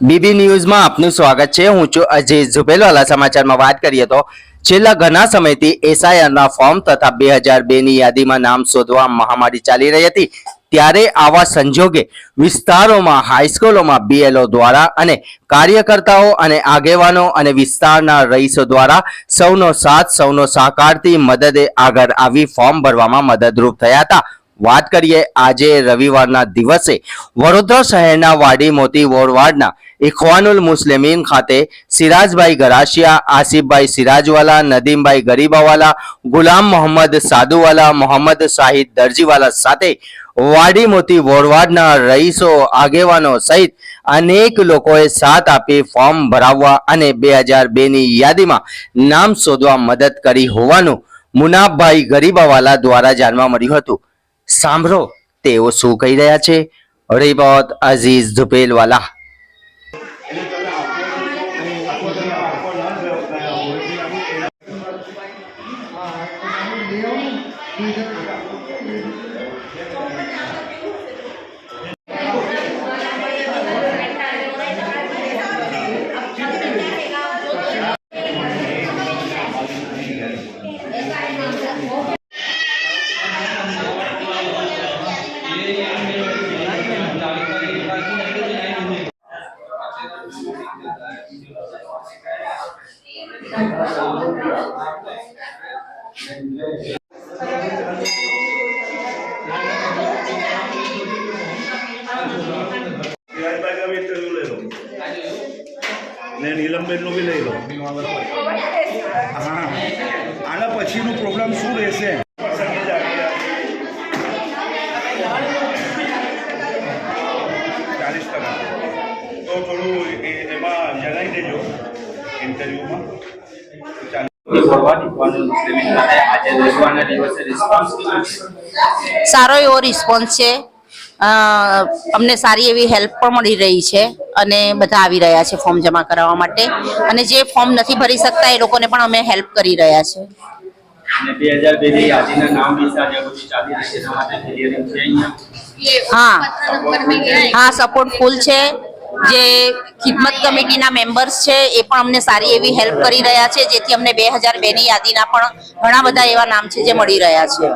BB ન્યૂઝમાં આપનું સ્વાગત છે. હું છું અજય ઝુબેલવાલા સમાચારમાં વાત કરીએ તો છેલ્લા ઘણા સમયથી એસઆઈઆરના ફોર્મ તથા બે હજાર બેની યાદીમાં નામ શોધવા મહામારી ચાલી રહી હતી. ત્યારે આવા સંજોગે વિસ્તારોમાં, હાઈસ્કૂલોમાં બીએલઓ દ્વારા અને કાર્યકર્તાઓ અને આગેવાનો અને વિસ્તારના રહીશો દ્વારા સૌનો સાથ, સૌનો સહકારથી મદદે આગળ આવી ફોર્મ ભરવામાં મદદરૂપ થયા હતા. વાત કરીએ આજે રવિવારના દિવસે વડોદરા શહેરના વાડી મોતી વોરવાડના ઇખવાનુલ મુસ્લિમીન ખાતે સિરાજભાઈ ગરાશિયા આસિફભાઈ સિરાજવાલા, નદીમભાઈ ગરીબાવાલા, ગુલામ મોહમ્મદ સાદુવાલા, મોહમ્મદ શાહિદ દરજીવાલા સાથે વાડી મોતી વોરવાડના રહીશો, આગેવાનો સહિત અનેક લોકોએ સાથ આપી ફોર્મ ભરાવવા અને બે હજાર બેની યાદીમાં નામ શોધવા મદદ કરી હોવાનું મુનાફભાઈ ગરીબાવાલા દ્વારા જાણવા મળ્યું હતું. સાંભળો તેઓ શું કહી રહ્યા છે? રિપોર્ટ અઝીઝ ધુપેલવાલા ને નીલમબેનનું બી લઈ લો હા. આના પછીનું પ્રોગ્રામ શું રહેશે? ચાલીસ ટકા. તો થોડું એમાં જણાવી દેજો ઇન્ટરવ્યુમાં સારો એવો રિસ્પોન્સ છે. અમને સારી એવી હેલ્પ પણ મળી રહી છે અને બધા આવી રહ્યા છે ફોર્મ જમા કરાવવા માટે. અને જે ફોર્મ નથી ભરી શકતા એ લોકોને પણ અમે હેલ્પ કરી રહ્યા છે. હા. હા સપોર્ટ ફૂલ છે. જે ખિદમત કમિટીના મેમ્બર્સ છે એ પણ અમને સારી એવી હેલ્પ કરી રહ્યા છે જેથી અમને બે હજાર બે ની યાદીના પણ ઘણા બધા એવા નામ છે જે મળી રહ્યા છે.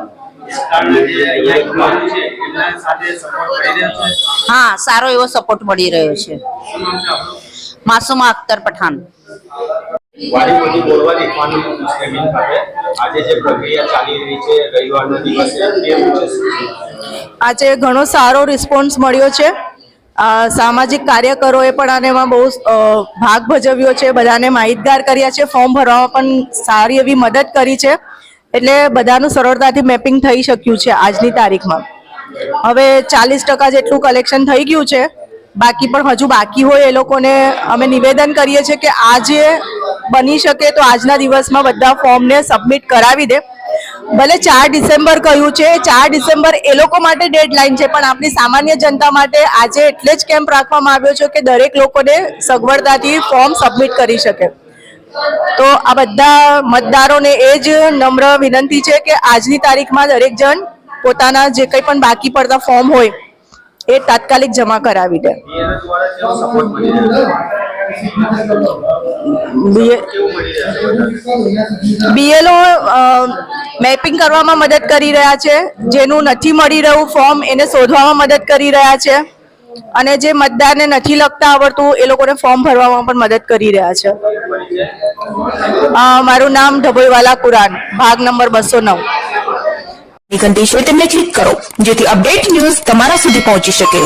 હા સારો એવો સપોર્ટ મળી રહ્યો છે. માસુમા અખ્તર પઠાણ. ખાતે. આજે જે પ્રક્રિયા ચાલી રહી છે રવિવારના દિવસે કેવું છે શું છે? આજે ઘણો સારો રિસ્પોન્સ મળ્યો છે. સામાજિક કાર્યકરોએ પણ આનેમાં બહુ ભાગ ભજવ્યો છે, બધાને માહિતગાર કર્યા છે, ફોર્મ ભરવામાં પણ સારી એવી મદદ કરી છે, એટલે બધાનું સરળતાથી મેપિંગ થઈ શક્યું છે આજની તારીખમાં. હવે ચાલીસ ટકા જેટલું કલેક્શન થઈ ગયું છે, બાકી પણ હજુ બાકી હોય એ લોકોને અમે નિવેદન કરીએ છીએ કે આજે બની શકે તો આજના દિવસમાં બધા ફોર્મને સબમિટ કરાવી દે. ભલે ચાર ડિસેમ્બર કહ્યું છે, ચાર ડિસેમ્બર એ લોકો માટે ડેડલાઇન છે, પણ આપણી સામાન્ય જનતા માટે આજે એટલે જ કેમ્પ રાખવામાં આવ્યો છે કે દરેક લોકોને સગવડતાથી ફોર્મ સબમિટ કરી શકે. તો આ બધા મતદારોને એ જ નમ્ર વિનંતી છે કે આજની તારીખમાં દરેક જણ પોતાના જે કંઈ પણ બાકી પડતા ફોર્મ હોય, એ તાત્કાલિક જમા કરાવી દે. બીએલઓ મેપિંગ કરવામાં મદદ કરી રહ્યા છે. જેનું નથી મળી રહ્યું ફોર્મ, એને શોધવામાં મદદ કરી રહ્યા છે. અને જે મતદારને નથી લખતા આવડતું, એ લોકોને ફોર્મ ભરવામાં પણ મદદ કરી રહ્યા છે. મારું નામ ઢબોઈવાલા કુરાન, ભાગ નંબર બસો નવ. છે, તેમને ક્લિક કરો, જેથી અપડેટ ન્યૂઝ તમારા સુધી પહોંચી શકે.